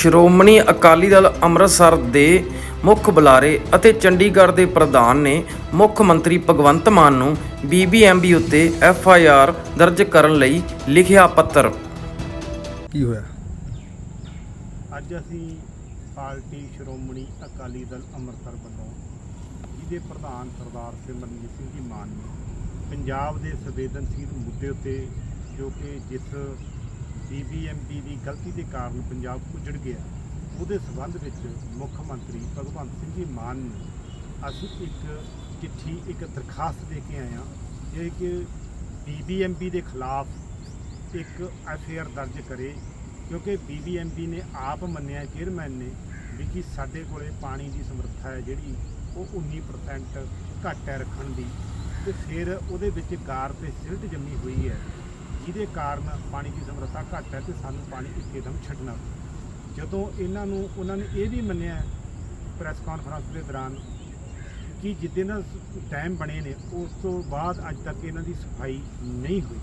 ਸ਼੍ਰੋਮਣੀ ਅਕਾਲੀ ਦਲ ਅੰਮ੍ਰਿਤਸਰ ਦੇ ਮੁੱਖ ਬੁਲਾਰੇ ਅਤੇ ਚੰਡੀਗੜ੍ਹ ਦੇ ਪ੍ਰਧਾਨ ਨੇ ਮੁੱਖ ਮੰਤਰੀ ਭਗਵੰਤ ਮਾਨ ਨੂੰ ਬੀਬੀਐਮਬੀ ਉੱਤੇ ਐਫ ਆਈ ਆਰ ਦਰਜ ਕਰਨ ਲਈ ਲਿਖਿਆ ਪੱਤਰ। ਕੀ ਹੋਇਆ? ਅੱਜ ਅਸੀਂ ਪਾਰਟੀ ਸ਼੍ਰੋਮਣੀ ਅਕਾਲੀ ਦਲ ਅੰਮ੍ਰਿਤਸਰ ਵੱਲੋਂ ਜਿਹਦੇ ਪ੍ਰਧਾਨ ਸਰਦਾਰ ਸਿਮਰਨਜੀਤ ਸਿੰਘ ਜੀ ਮਾਨ ਨੇ ਪੰਜਾਬ ਦੇ ਸੰਵੇਦਨਸ਼ੀਲ ਮੁੱਦੇ ਉੱਤੇ ਜੋ ਕਿ ਜਿਸ ਬੀਬੀਐਮਪੀ ਦੀ ਗਲਤੀ ਦੇ ਕਾਰਨ ਪੰਜਾਬ ਉਜੜ ਗਿਆ। ਉਹਦੇ ਸਬੰਧ ਵਿੱਚ ਮੁੱਖ ਮੰਤਰੀ ਭਗਵੰਤ ਸਿੰਘ ਜੀ ਮਾਨ ਨੂੰ ਅਸੀਂ ਇੱਕ ਚਿੱਠੀ, ਇੱਕ ਦਰਖਾਸਤ ਦੇ ਕੇ ਆਏ ਹਾਂ। ਜੇ ਕਿ ਬੀਬੀਐਮਪੀ ਦੇ ਖਿਲਾਫ ਇੱਕ ਐਫਆਈਆਰ ਦਰਜ ਕਰੇ, ਕਿਉਂਕਿ ਬੀਬੀਐਮਬੀ ਨੇ ਆਪ ਮੰਨਿਆ ਚੇਅਰਮੈਨ ਨੇ, ਵੀ ਕਿ ਸਾਡੇ ਕੋਲੇ ਪਾਣੀ ਦੀ ਸਮਰੱਥਾ ਹੈ ਜਿਹੜੀ ਉਹ 19% ਘੱਟ ਹੈ ਰੱਖਣ ਦੀ। ਤੇ ਫਿਰ ਉਹਦੇ ਵਿੱਚ ਗਾਰ ਤੇ ਸਿਲਟ ਜੰਮੀ ਹੋਈ ਹੈ। ਜਿਹਦੇ ਕਾਰਨ ਪਾਣੀ ਦੀ ਸਮਰੱਥਾ ਘੱਟ ਹੈ ਤੇ ਸਾਨੂੰ ਪਾਣੀ ਇੱਕਦਮ ਛੱਡਣਾ ਪਿਆ। ਜਦੋਂ ਇਹਨਾਂ ਨੂੰ, ਉਹਨਾਂ ਨੇ ਇਹ ਵੀ ਮੰਨਿਆ ਪ੍ਰੈਸ ਕਾਨਫਰੰਸ ਦੇ ਦੌਰਾਨ ਕਿ ਜਿੱਦਣ ਟਾਈਮ ਬਣੇ ਨੇ, ਉਸ ਤੋਂ ਬਾਅਦ ਅੱਜ ਤੱਕ ਇਹਨਾਂ ਦੀ ਸਫ਼ਾਈ ਨਹੀਂ ਹੋਈ।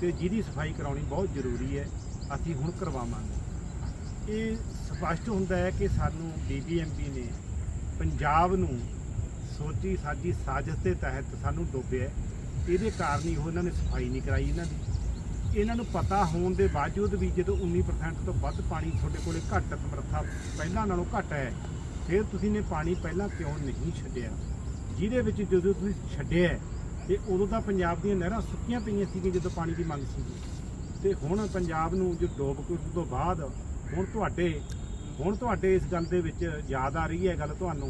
ਤੇ ਜਿਹਦੀ ਸਫ਼ਾਈ ਕਰਾਉਣੀ ਬਹੁਤ ਜ਼ਰੂਰੀ ਹੈ, ਅਸੀਂ ਹੁਣ ਕਰਵਾਵਾਂਗੇ। ਇਹ ਸਪਸ਼ਟ ਹੁੰਦਾ ਹੈ ਕਿ ਸਾਨੂੰ ਬੀਬੀਐਮਬੀ ਨੇ ਪੰਜਾਬ ਨੂੰ ਸੋਚੀ ਸਾਜੀ ਸਾਜ਼ਿਸ਼ ਦੇ ਤਹਿਤ ਸਾਨੂੰ ਡੋਬਿਆ ਇਹਦੇ ਕਾਰਨ ਹੀ ਉਹ ਇਹਨਾਂ ਨੇ ਸਫ਼ਾਈ ਨਹੀਂ ਕਰਾਈ ਇਹਨਾਂ ਦੀ। ਇਹਨਾਂ ਨੂੰ ਪਤਾ ਹੋਣ ਦੇ ਬਾਵਜੂਦ ਵੀ ਜਦੋਂ 19% ਤੋਂ ਵੱਧ ਪਾਣੀ ਤੁਹਾਡੇ ਕੋਲੇ ਘੱਟ ਸਮਰੱਥਾ ਪਹਿਲਾਂ ਨਾਲੋਂ ਘੱਟ ਹੈ ਫਿਰ ਤੁਸੀਂ ਨੇ ਪਾਣੀ ਪਹਿਲਾਂ ਕਿਉਂ ਨਹੀਂ ਛੱਡਿਆ? ਜਿਹਦੇ ਵਿੱਚ ਜਦੋਂ ਤੁਸੀਂ ਛੱਡਿਆ ਹੈ, ਤੇ ਉਦੋਂ ਤਾਂ ਪੰਜਾਬ ਦੀਆਂ ਨਹਿਰਾਂ ਸੁੱਕੀਆਂ ਪਈਆਂ ਸੀਗੀਆਂ ਜਦੋਂ ਪਾਣੀ ਦੀ ਮੰਗ ਸੀਗੀ। ਤੇ ਹੁਣ ਪੰਜਾਬ ਨੂੰ ਜੋ ਡੋਬ ਕੇ ਤੋਂ ਬਾਅਦ ਹੁਣ ਤੁਹਾਡੇ ਹੁਣ ਤੁਹਾਡੇ ਇਸ ਗੱਲ ਦੇ ਵਿੱਚ ਯਾਦ ਆ ਰਹੀ ਹੈ ਗੱਲ ਤੁਹਾਨੂੰ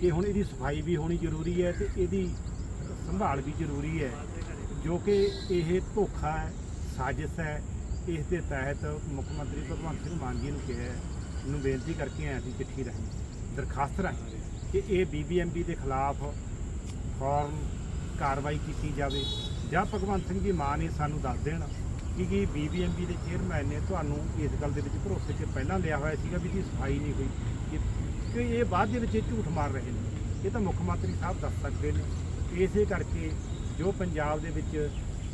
ਕਿ ਹੁਣ ਇਹਦੀ ਸਫ਼ਾਈ ਵੀ ਹੋਣੀ ਜ਼ਰੂਰੀ ਹੈ ਤੇ ਇਹਦੀ ਸੰਭਾਲ ਵੀ ਜ਼ਰੂਰੀ ਹੈ, ਜੋ ਕਿ ਇਹ ਧੋਖਾ ਹੈ, ਸਾਜ਼ਿਸ਼ ਹੈ। ਇਸ ਦੇ ਤਹਿਤ ਮੁੱਖ ਮੰਤਰੀ ਭਗਵੰਤ ਸਿੰਘ ਮਾਨ ਜੀ ਨੂੰ ਕਿਹਾ ਨੂੰ ਬੇਨਤੀ ਕਰਕੇ ਆਇਆ ਅਸੀਂ ਚਿੱਠੀ ਰਾਹੀਂ, ਦਰਖਾਸਤ ਰਾਹੀਂ ਕਿ ਇਹ ਬੀਬੀਐਮਬੀ ਦੇ ਖਿਲਾਫ ਫੌਰਨ ਕਾਰਵਾਈ ਕੀਤੀ ਜਾਵੇ। ਜਾਂ ਭਗਵੰਤ ਸਿੰਘ ਜੀ ਮਾਨ ਇਹ ਸਾਨੂੰ ਦੱਸ ਦੇਣ ਕਿ ਕੀ ਬੀਬੀਐਮਬੀ ਦੇ ਚੇਅਰਮੈਨ ਨੇ ਤੁਹਾਨੂੰ ਇਸ ਗੱਲ ਦੇ ਵਿੱਚ ਭਰੋਸੇ 'ਚ ਪਹਿਲਾਂ ਲਿਆ ਹੋਇਆ ਸੀਗਾ ਵੀ ਦੀ ਸਫ਼ਾਈ ਨਹੀਂ ਹੋਈ, ਕਿ ਇਹ ਬਾਅਦ ਦੇ ਵਿੱਚ ਇਹ ਝੂਠ ਮਾਰ ਰਹੇ ਨੇ। ਇਹ ਤਾਂ ਮੁੱਖ ਮੰਤਰੀ ਸਾਹਿਬ ਦੱਸ ਸਕਦੇ ਨੇ। ਇਸੇ ਕਰਕੇ ਜੋ ਪੰਜਾਬ ਦੇ ਵਿੱਚ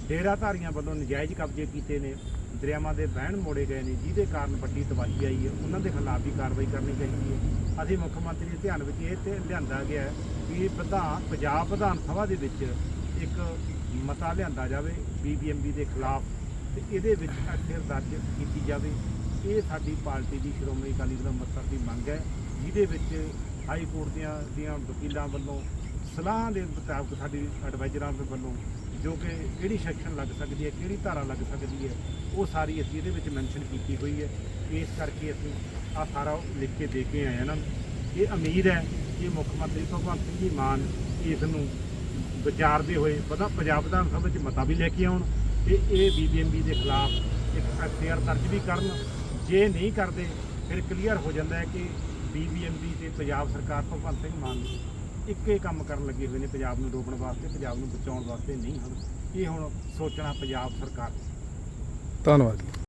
ਡੇਰਾਧਾਰੀਆਂ ਵੱਲੋਂ ਨਜਾਇਜ਼ ਕਬਜ਼ੇ ਕੀਤੇ ਨੇ, ਦਰਿਆਵਾਂ ਦੇ ਬਹਿਣ ਮੋੜੇ ਗਏ ਨੇ, ਜਿਹਦੇ ਕਾਰਨ ਵੱਡੀ ਤਬਾਹੀ ਆਈ ਹੈ, ਉਹਨਾਂ ਦੇ ਖਿਲਾਫ ਵੀ ਕਾਰਵਾਈ ਕਰਨੀ ਚਾਹੀਦੀ ਹੈ। ਅਸੀਂ ਮੁੱਖ ਮੰਤਰੀ ਦੇ ਧਿਆਨ ਵਿੱਚ ਇਹ ਤੇ ਲਿਆਂਦਾ ਗਿਆ ਕਿ ਵਿਧਾਨ ਪੰਜਾਬ ਵਿਧਾਨ ਸਭਾ ਦੇ ਵਿੱਚ ਇੱਕ ਮਤਾ ਲਿਆਂਦਾ ਜਾਵੇ ਬੀਬੀਐਮਬੀ ਦੇ ਖਿਲਾਫ ਤੇ ਇਹਦੇ ਵਿੱਚ ਅਖੇਰ ਦਰਜ ਕੀਤੀ ਜਾਵੇ। ਇਹ ਸਾਡੀ ਪਾਰਟੀ ਦੀ ਸ਼੍ਰੋਮਣੀ ਅਕਾਲੀ ਦਲ ਅੰਮ੍ਰਿਤਸਰ ਦੀ ਮੰਗ ਹੈ, ਜਿਹਦੇ ਵਿੱਚ ਹਾਈ ਕੋਰਟ ਦੀਆਂ ਦੀਆਂ ਵਕੀਲਾਂ ਵੱਲੋਂ ਸਲਾਹ ਦੇ ਮੁਤਾਬਕ ਸਾਡੀ ਐਡਵਾਈਜ਼ਰਾਂ ਦੇ ਵੱਲੋਂ ਜੋ ਕਿ ਕਿਹੜੀ ਸੈਕਸ਼ਨ ਲੱਗ ਸਕਦੀ ਹੈ, ਕਿਹੜੀ ਧਾਰਾ ਲੱਗ ਸਕਦੀ ਹੈ, ਉਹ ਸਾਰੀ ਅਸੀਂ ਇਹਦੇ ਵਿੱਚ ਮੈਂਸ਼ਨ ਕੀਤੀ ਹੋਈ ਹੈ। ਇਸ ਕਰਕੇ ਅਸੀਂ ਆ ਸਾਰਾ ਲਿਖ ਕੇ ਦੇ ਕੇ ਆਏ ਹਾਂ ਇਹਨਾਂ ਨੂੰ। ਇਹ ਉਮੀਦ ਹੈ ਕਿ ਮੁੱਖ ਮੰਤਰੀ ਭਗਵੰਤ ਸਿੰਘ ਜੀ ਮਾਨ ਇਸ ਨੂੰ ਵਿਚਾਰਦੇ ਹੋਏ ਪਤਾ ਪੰਜਾਬ ਵਿਧਾਨ ਸਭਾ ਵਿੱਚ ਮਤਾ ਵੀ ਲੈ ਕੇ ਆਉਣ ਤੇ ਇਹ ਬੀਬੀਐਮਬੀ ਦੇ ਖਿਲਾਫ ਇੱਕ ਐਫਆਈਆਰ ਦਰਜ ਵੀ ਕਰਨ। ਜੇ ਨਹੀਂ ਕਰਦੇ, ਫਿਰ ਕਲੀਅਰ ਹੋ ਜਾਂਦਾ ਹੈ ਕਿ ਬੀਬੀਐਮਬੀ ਤੇ ਪੰਜਾਬ ਸਰਕਾਰ ਭਗਵੰਤ ਸਿੰਘ ਮਾਨ ਇੱਕੇ ਕੰਮ ਕਰਨ ਲੱਗੇ ਹੋਏ ਨੇ ਪੰਜਾਬ ਨੂੰ ਰੋਕਣ ਵਾਸਤੇ, ਪੰਜਾਬ ਨੂੰ ਬਚਾਉਣ ਵਾਸਤੇ ਨਹੀਂ ਹਨ। ਇਹ ਹੁਣ ਸੋਚਣਾ ਪੰਜਾਬ ਸਰਕਾਰ ਧੰਨਵਾਦ ਜੀ।